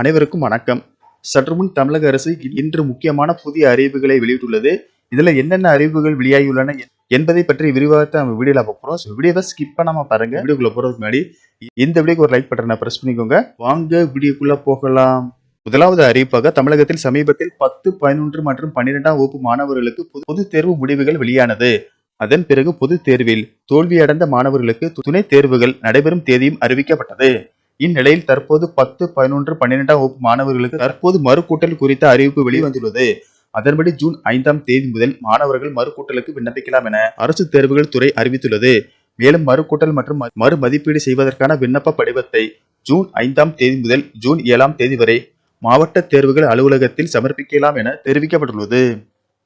அனைவருக்கும் வணக்கம். சற்றுமுன் தமிழக அரசு இன்று முக்கியமான புதிய அறிவிப்புகளை வெளியிட்டுள்ளது. இதுல என்னென்ன அறிவிப்புகள் வெளியாகியுள்ளன என்பதை பற்றி விரிவாக நம்ம வீடியோல பார்க்குறோம் ஸோ வீடியோவை ஸ்கிப் பண்ணாம பாருங்க. வீடியோக்குள்ள போறதுக்கு முன்னாடி இந்த வீடியோக்கு ஒரு லைக் பட்டனை ப்ரெஸ் பண்ணிக்கோங்க. வாங்க வீடியோக்குள்ள போகலாம். முதலாவது அறிவிப்பாக தமிழகத்தில் சமீபத்தில் பத்து பதினொன்று மற்றும் பன்னிரெண்டாம் வகுப்பு மாணவர்களுக்கு பொது- தேர்வு முடிவுகள் வெளியானது. அதன் பிறகு பொதுத் தேர்வில் தோல்வியடைந்த மாணவர்களுக்கு துணைத் தேர்வுகள் நடைபெறும் தேதியும் அறிவிக்கப்பட்டது. இந்நிலையில் தற்போது பத்து பதினொன்று பன்னிரெண்டாம் வகுப்பு மாணவர்களுக்கு தற்போது மறுகூட்டல் குறித்த அறிவிப்பு வெளிவந்துள்ளது. அதன்படி ஜூன் ஐந்தாம் தேதி முதல் மாணவர்கள் மறுகூட்டலுக்கு விண்ணப்பிக்கலாம் என அரசு தேர்வுகள் துறை அறிவித்துள்ளது. மேலும் மறுகூட்டல் மற்றும் மறு மதிப்பீடு செய்வதற்கான விண்ணப்ப படிவத்தை ஜூன் ஐந்தாம் தேதி முதல் ஜூன் ஏழாம் தேதி வரை மாவட்ட தேர்வுகள் அலுவலகத்தில் சமர்ப்பிக்கலாம் என தெரிவிக்கப்பட்டுள்ளது.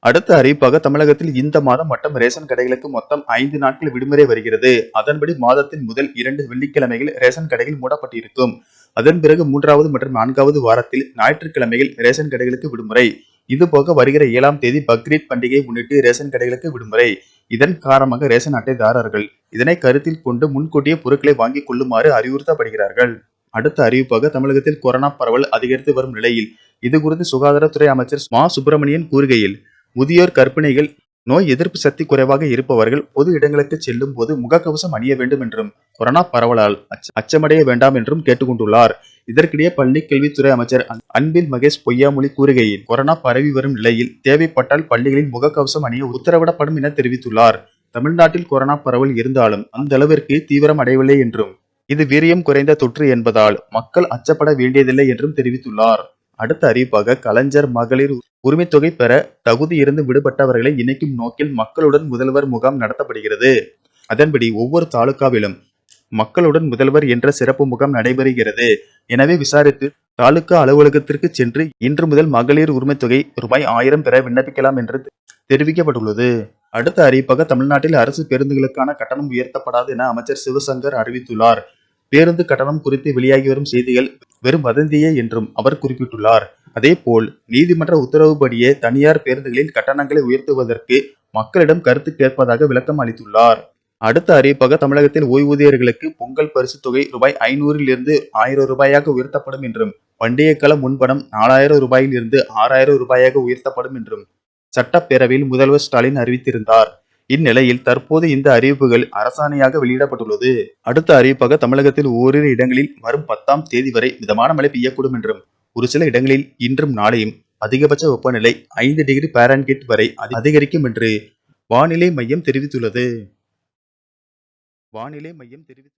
அடுத்த அறிவிப்பாக தமிழகத்தில் இந்த மாதம் மட்டும் ரேஷன் கடைகளுக்கு மொத்தம் ஐந்து நாட்கள் விடுமுறை வருகிறது. அதன்படி மாதத்தின் முதல் இரண்டு வெள்ளிக்கிழமைகள் ரேஷன் கடைகள் மூடப்பட்டிருக்கும். அதன் பிறகு மூன்றாவது மற்றும் நான்காவது வாரத்தில் ஞாயிற்றுக்கிழமைகள் ரேஷன் கடைகளுக்கு விடுமுறை. இதுபோக வருகிற ஏழாம் தேதி பக்ரீத் பண்டிகையை முன்னிட்டு ரேஷன் கடைகளுக்கு விடுமுறை. இதன் காரணமாக ரேஷன் அட்டைதாரர்கள் இதனை கருத்தில் கொண்டு முன்கூட்டியே பொருட்களை வாங்கிக் கொள்ளுமாறு அறிவுறுத்தப்படுகிறார்கள். அடுத்த அறிவிப்பாக தமிழகத்தில் கொரோனா பரவல் அதிகரித்து வரும் நிலையில் இது குறித்து சுகாதாரத்துறை அமைச்சர் மா. சுப்பிரமணியன் கூறுகையில் முதியோர் கர்ப்பிணிகள் நோய் எதிர்ப்பு சக்தி குறைவாக இருப்பவர்கள் பொது இடங்களுக்கு செல்லும் போது முகக்கவசம் அணிய வேண்டும் என்றும் கொரோனா பரவலால் அச்ச- அச்சமடைய வேண்டாம் என்றும் கேட்டுக்கொண்டுள்ளார். இதற்கிடையே பள்ளி கல்வித்துறை அமைச்சர் அன்பில் மகேஷ் பொய்யாமொழி கூறுகையில் கொரோனா பரவி வரும் நிலையில் தேவைப்பட்டால் பள்ளிகளில் முகக்கவசம் அணிய உத்தரவிடப்படும் என தெரிவித்துள்ளார். தமிழ்நாட்டில் கொரோனா பரவல் இருந்தாலும் அந்த அளவிற்கு தீவிரம் அடையவில்லை என்றும் இது வீரியம் குறைந்த தொற்று என்பதால் மக்கள் அச்சப்பட வேண்டியதில்லை என்றும் தெரிவித்துள்ளார். அடுத்த அறிவிப்பாக கலைஞர் மகளிர் உரிமை தொகை பெற தகுதி இருந்து விடுபட்டவர்களை இணைக்கும் நோக்கில் மக்களுடன் முதல்வர் முகாம் நடத்தப்படுகிறது. அதன்படி ஒவ்வொரு தாலுகாவிலும் மக்களுடன் முதல்வர் என்ற சிறப்பு முகாம் நடைபெறுகிறது. எனவே விசாரித்து தாலுகா அலுவலகத்திற்கு சென்று இன்று முதல் மகளிர் உரிமை தொகை ரூபாய் ஆயிரம் பெற விண்ணப்பிக்கலாம் என்று தெரிவிக்கப்பட்டுள்ளது. அடுத்த அறிவிப்பாக தமிழ்நாட்டில் அரசு பேருந்துகளுக்கான கட்டணம் உயர்த்தப்படாது என அமைச்சர் சிவசங்கர் அறிவித்துள்ளார். பேருந்து கட்டணம் குறித்து வெளியாகி வரும் செய்திகள் வெறும் வதந்தியே என்றும் அவர் குறிப்பிட்டுள்ளார். அதேபோல் நீதிமன்ற உத்தரவுப்படியே தனியார் பேருந்துகளில் கட்டணங்களை உயர்த்துவதற்கு மக்களிடம் கருத்து கேட்பதாக விளக்கம் அளித்துள்ளார். அடுத்த அறிவிப்பாக தமிழகத்தில் ஓய்வூதியர்களுக்கு பொங்கல் பரிசு தொகை ரூபாய் ஐநூறில் இருந்து ஆயிரம் ரூபாயாக உயர்த்தப்படும் என்றும் பண்டிகை கால முன்பணம் நாலாயிரம் ரூபாயில் இருந்து ஆறாயிரம் ரூபாயாக உயர்த்தப்படும் என்றும் சட்டப்பேரவையில் முதல்வர் ஸ்டாலின் அறிவித்திருந்தார். இந்நிலையில் தற்போது இந்த அறிவிப்புகள் அரசாணையாக வெளியிடப்பட்டுள்ளது. அடுத்த அறிவிப்பாக தமிழகத்தில் ஓரிரு இடங்களில் வரும் பத்தாம் தேதி வரை மிதமான மழை பெய்யக்கூடும் என்றும் ஒரு சில இடங்களில் இன்றும் நாளையும் அதிகபட்ச வெப்பநிலை ஐந்து டிகிரி பாரன்ஹீட் வரை அதிகரிக்கும் என்று வானிலை மையம் தெரிவித்துள்ளது. வானிலை மையம் தெரிவித்து